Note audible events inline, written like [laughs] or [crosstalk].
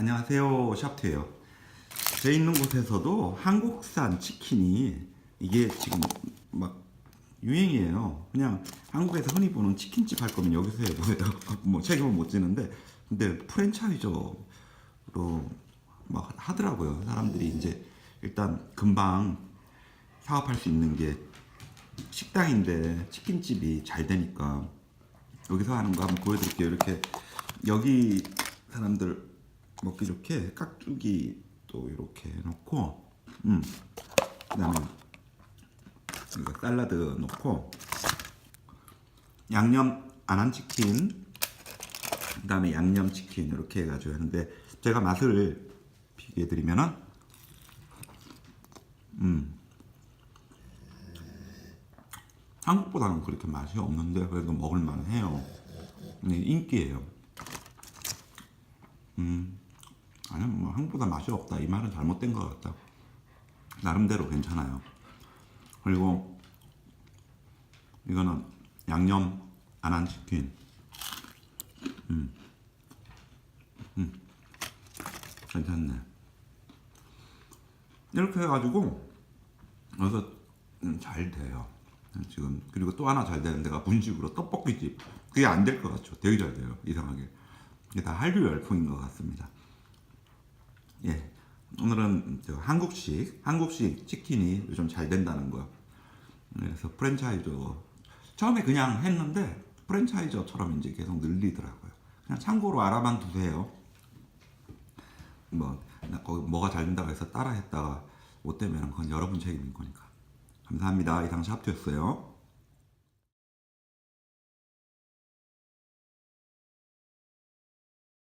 안녕하세요 샤프트예요. 제 있는 곳에서도 한국산 치킨이 이게 지금 막 유행이에요. 그냥 한국에서 흔히 보는 치킨집 할 거면 여기서 해보세요. [laughs] 뭐 책임은 못 지는데. 근데 프랜차이저로 막 하더라고요. 사람들이 이제 일단 금방 사업할 수 있는 게 식당인데 치킨집이 잘 되니까 여기서 하는 거 한번 보여드릴게요. 이렇게 여기 사람들 먹기 좋게 깍두기 또 이렇게 넣고, 음, 그다음에 이거 샐러드 넣고 양념 안한 치킨, 그다음에 양념 치킨 이렇게 해가지고 하는데 제가 맛을 비교해 드리면은, 음, 한국보다는 그렇게 맛이 없는데 그래도 먹을만 해요. 근데 인기예요. 음, 뭐 한국보다 맛이 없다 이 말은 잘못된 것 같다. 나름대로 괜찮아요. 그리고 이거는 양념 안 한 치킨. 음, 음, 괜찮네. 이렇게 해가지고 그래서 음, 잘 돼요. 지금 그리고 또 하나 잘 되는 데가 분식으로 떡볶이집 그게 안 될 것 같죠. 되게 잘 돼요. 이상하게 이게 다 한류 열풍인 것 같습니다. 예, 오늘은 저 한국식 한국식 치킨이 요즘 잘 된다는 거. 그래서 프랜차이저 처음에 그냥 했는데 프랜차이저처럼 이제 계속 늘리더라고요. 그냥 참고로 알아만 두세요. 뭐나 거기 뭐가 잘 된다고 해서 따라 했다가 못 되면 그건 여러분 책임인 거니까. 감사합니다. 이상 샵투였어요.